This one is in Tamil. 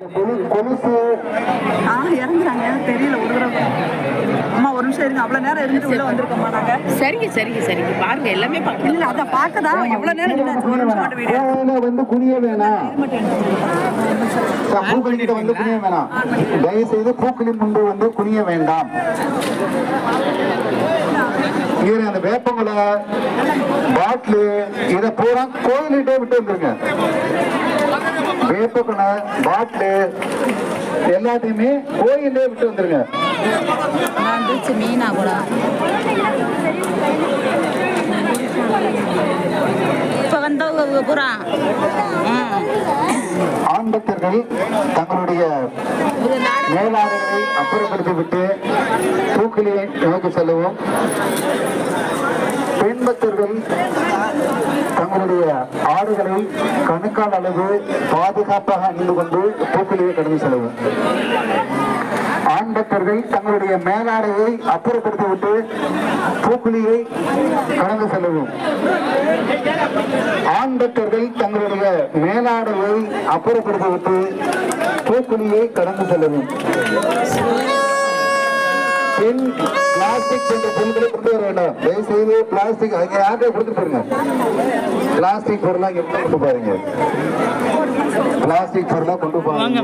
கொலு- கொலுசு. ஆ இறங்குறாங்க. தெரியல ஒரு தடவை. அம்மா ஒரு நிமிஷம் இருங்க. அவ்வளோ நேரம் இருந்துட்டு உள்ள வந்திருக்கோம்மா சரிங்க சரிங்க சரிங்க. பாருங்க எல்லாமே இல்ல அதை எவ்வளோ நேரம் நின்னாச்சு ஒரு நிமிஷம் மட்டும் வீடியோ கோயில வந்து குனிய வேணாம். பூக்களி கிட்ட வந்து குனிய வேணாம். தயவு செய்து பூக்களி முன்பு வந்து குனிய வேண்டாம். இங்க அந்த வேப்பங்குலை பாட்டிலு இதை பூரா கோயிலிட்டே விட்டு வந்துருங்க. வேப்பங்குலை பாட்டிலு எல்லாத்தையுமே கோயிலே விட்டு வந்துருங்க. மீனா கூட. இப்போ வந்தவங்க பூரா. ஆண் பக்தர்கள் தங்களுடைய விட்டு பூக்களியை நோக்கி செல்லவும். பெண் பக்தர்கள் தங்களுடைய ஆடுகளை கணுக்கால் அளவு பாதுகாப்பாக அணிந்து கொண்டு பூக்களியை கடந்து செல்லவும் ஆண் பக்தர்கள் தங்களுடைய மேலாடையை அப்புறப்படுத்தி விட்டு பூக்குழியை கடந்து செல்லவும். ஆண் பக்தர்கள் தங்களுடைய மேலாடையை அப்புறப்படுத்தி விட்டு பூக்குழியை கடந்து செல்லவும். பெண் பிளாஸ்டிக் போன்ற பொருட்களை கொண்டு வர வேண்டாம். செய்து பிளாஸ்டிக் அங்க யார்கிட்ட கொடுத்துட்டு பாருங்க. பிளாஸ்டிக் பொருளா இங்க கொண்டு பாருங்க பிளாஸ்டிக் பொருளா கொண்டு போவாங்க